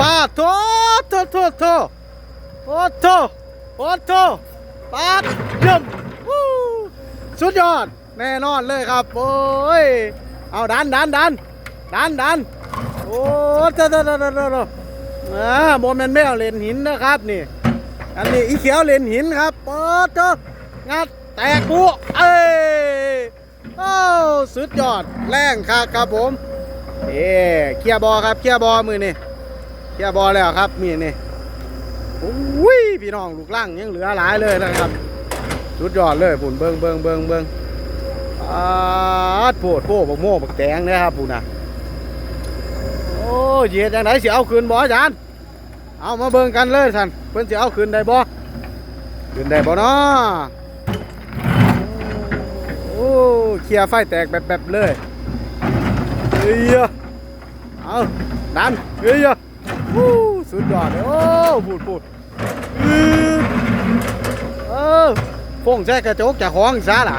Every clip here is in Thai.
ป้าโถโถโถโถโอ้โถโอ้โถป้าเยี่ยมสุดยอด แน่นอนเลยครับ โอ้ย เอาดันดันดันดันดันโอ้เจ้าเจ้าเจ้าเจ้าเจ้าอ่าโมเมนต์ไม่เลนหินนะครับนี่ อันนี้อีเขียวเลนหินครับปิดเถอะงัดแตกปุ๊เอ้ยโอ้สุดยอด แรงครับครับผม เอ้เคียบอครับเคียบอมือนี่ เคลียบอลแล้วครับมีนี่โอ้ยพี่น้องลูกล่างยังเหลือหลายเลยนะครับสุดยอดเลยปุ่นเบิงเบิงเบิงเบิงอาดโพดโพบักโม่บักแตงนะครับปุ่นนะโอ้ยเยียดจังไหนสิเอาคืนบอจารย์เอามาเบิงกันเลยท่านเพิ่อนสิเอาขึ้นได้บ่ขึ้นได้บ่เนาะโอ้เคลียร์ไฟแตกแบบๆเลยเฮ้ยเอาดันเฮ้ยอ สุดยอดเลยโอ้พูดพูดเออฟงแช่กระจกจากของซะล่ะ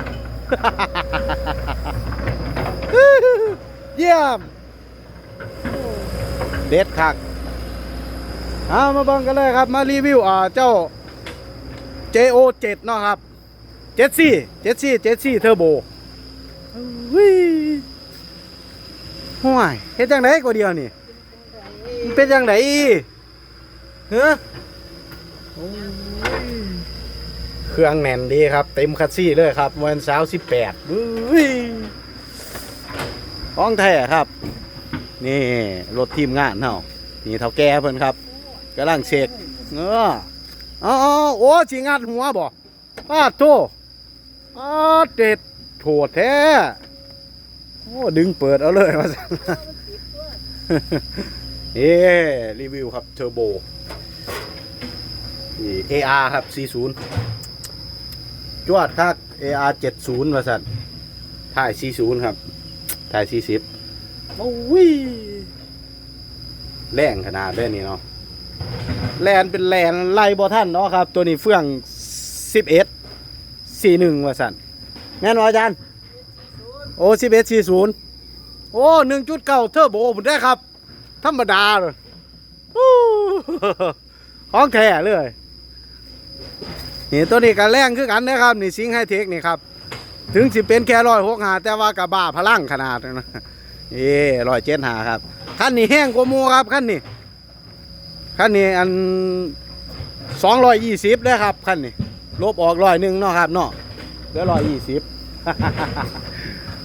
เยี่ยม เด็ดคักเอามาบังกันเลยครับ มารีวิวอ่าเจ้า JO7 เนาะครับ7 4 7 4 7 4เทอร์โบวิห่วยเฮ็ดจังไดก็เดียวนี่ เป็นจังไดเฮ้อเครื่องแน่นดีครับ เต็มคัสซี่เลยครับวันเสาร์18วิของแท้ครับ นี่รถทีมงานเนาะนี่เท่าแก่เพิ่นครับกำลังเช็คเอออ๋อโอ้ชิงัดหัวบ่ป้าโตอ้าเด็ดโถดแท้ โอ้ ดึงเปิดเอาเลยมาสั่ นเอ้รีวิวครับเทอร์โบนี่ AR ครับ 40 จวดครับ AR 70มาสั่นถ่าย 40 ครับ ถ่าย 40โอ้ยแรงขนาดเลยนี่เนาะแลนเป็นแลนไล่บอท่านเนาะครับ ตัวนี้เฟื่อง 11 41ว่าสั่นแม่นวอาจารย์โอ้11 40 โอ้ 1.9 เทอร์โบผมได้ครับ ธรรมดาเลยอู้ของแท้เลยนี่ตัวนี้ก็แรงคือกันนะครับนี่ซิงไฮเทคนี่ครับ ถึงสิเป็นแค่ร้อยหกหาแต่ว่ากับบ้าพลังขนาดนั้นนะเอ้ร้อยเจ็ดหาครับคันนี้แห้งกว่ามูครับคันนี้คันนี้อันสองร้อยยี่สิบเลยครับคันนี้ลบออกร้อยหนึ่งเนาะครับเนาะเหลือร้อยยี่สิบ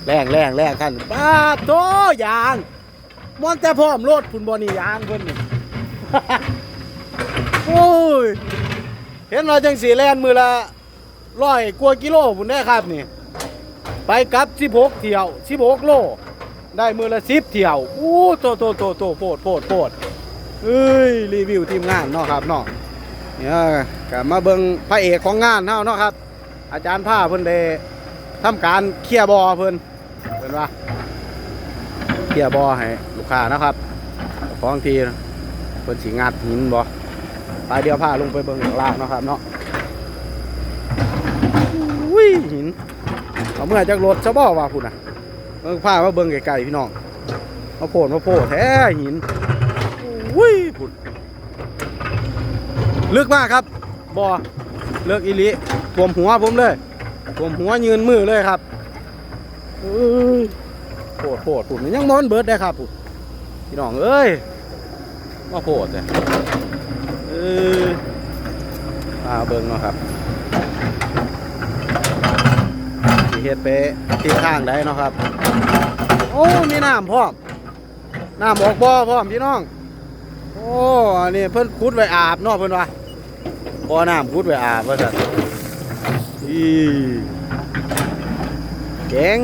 แรงแรงแรงคันป้าโตยาง มอนแต่พร้อมรถคุณบอนี่ยางเพิ่นนี่ โอ้ย เห็นว่าจังสีแลนมือละร้อยกว่ากิโลผมได้ครับนี่ ไปกลับ16เที่ยว16โล ได้มือละ10เที่ยวอู้โตโตโตโตโพดโพดโพดเอ้ยรีวิวทีมงานเนาะครับเนาะเนี่ยก็มาเบิงพระเอกของงานเฮาเนาะครับ อาจารย์ผ้าเพิ่นได้ทำการเคลียร์บอเพิ่นเพิ่นว่าเคลียร์บอให้ กค้านะครับของทีเพิ่นสิงัดหินบ่ไปเดียวผ้าลงไปเบิ่งข้างล่างนะครับเนาะอุ้ยหินเอาเมื่อจากรถซะบ่ว่าพุ่นะเบิ่งผ้ามาเบิ่งไกลๆพี่น้องมาโผล่มาโผล่แท้หินวุ้ยผุดลึกมากครับบ่อเลิกอีหลิท่มหัวผมเลยท่มหัวยืนมือเลยครับเอ้ยโผดโผดผุดมันยังมอนเบิร์ดได้ครับผุด พี่น้องเอ้ยมาโผดเลยเออมาเบิ่งเนาะครับสิเฮ็ดไปที่ข้างได้เนาะครับ โอ้ มีน้ำพร้อมน้ำออกบ่อพร้อมพี่น้อง โอ้อันนี้เพิ่นขุดไว้อาบเนาะเพิ่นว่าบ่อน้ำขุดไว้อาบว่าซั่นอีเก่ง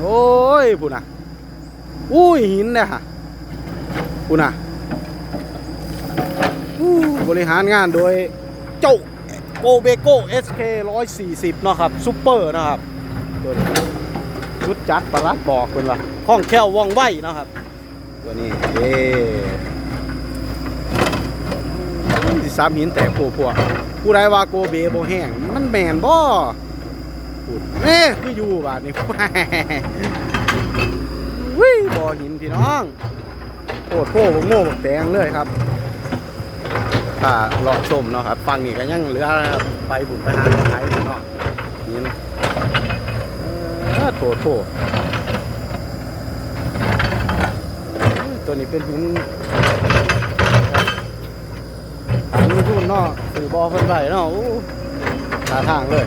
โอ้ยพุ่นน่ะอุ้ยหินเนี่ยฮะ พุ่นน่ะบริหารงานโดยเจ้าโกเบโก้ SK 140เนาะครับซุปเปอร์นะครับตัวนี้ชุดจัดประลัดบอกเพิ่นว่าคล่องแคล่วว่องไวนะครับ ตัวนี้เอ้สิสามหินแตกโผล่พวผู้ใดว่าโกเบโบแห้งมันแมนบ่พูดเอ้คืออยู่บาดนี้วิบ่หินพี่น้อง โคตรโคตรโง่บักแตงเลยครับพาเลาะชมเนาะครับฟังนี่ก็ยังเหลือนะครับไปบุญไปหาไทยเนาะนี่นะโถโถตัวนี้เป็นหินหินรุ่นเนาะสือบอเพิ่นไปเนาะโอ้หาทางเลย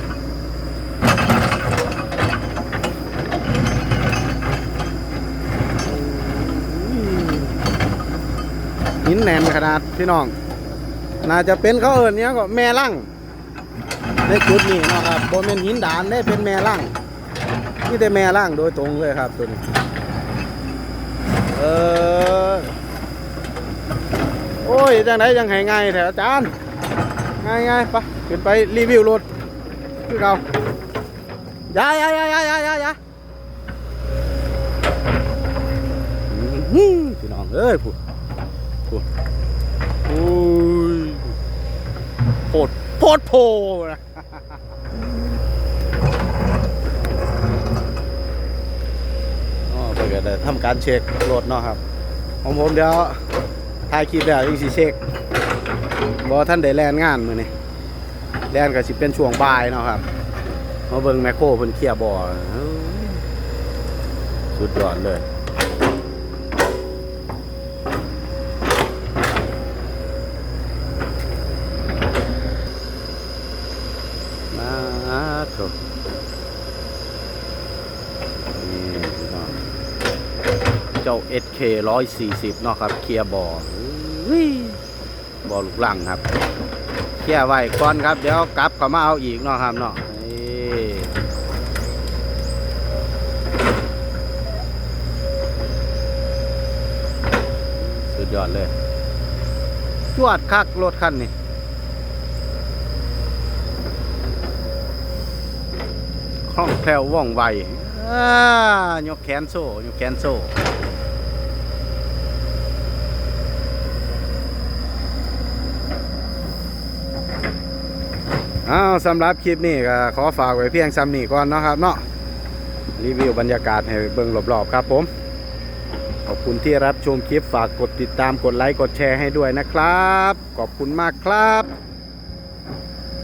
หินแหนนขนาดพี่น้อง น่าจะเป็นเขาเอิญเนี้ยก็แม่ลั่งในจุดนี้นะครับบนเป็นหินดานได้เป็นแม่ลั่งนี่แต่แม่ลั่งโดยตรงเลยครับตัวนี้เออโอ้ยจังไดยังไงไงแถวอาจารย์ง่ายง่ายปะขึ้นไปรีวิวรถคือเราย่าอย่าอย่าอย่าอย่าอย่ายพี่น้องเอ้ยพูด ผู้โอ้ยโพดโพดโพนะอ๋อเพื่อจะทำการเช็ครถเนาะครับ ของผมเดี๋ยวถ่ายคลิปแล้วยังสิเช็คบอท่านได้แลนงานมือนี่แลนก็สิเป็นช่วงบ่ายเนาะครับ มาเบิ่งแมคโครเพิ่นเคลียร์บ่อสุดยอดเลย มา โถนี่พี่น้องเจ้า SK 140เนาะครับ เคลียร์บ่อบอลูกหลังครับ เคลียร์ไว้ก่อนครับ เดี๋ยวกลับเข้ามาเอาอีกเนาะครับเนาะสุดยอดเลย จวดคักรถคันนี้ คล่องแคล่วว่องไวยกแขนโซ่ยกแขนโซ่อ้าวสำหรับคลิปนี้ก็ขอฝากไว้เพียงซ้ำนี้ก่อนนะครับเนาะรีวิวบรรยากาศให้เบิ่งรอบๆครับผมขอบคุณที่รับชมคลิปฝากกดติดตามกดไลค์กดแชร์ให้ด้วยนะครับ ขอบคุณมากครับ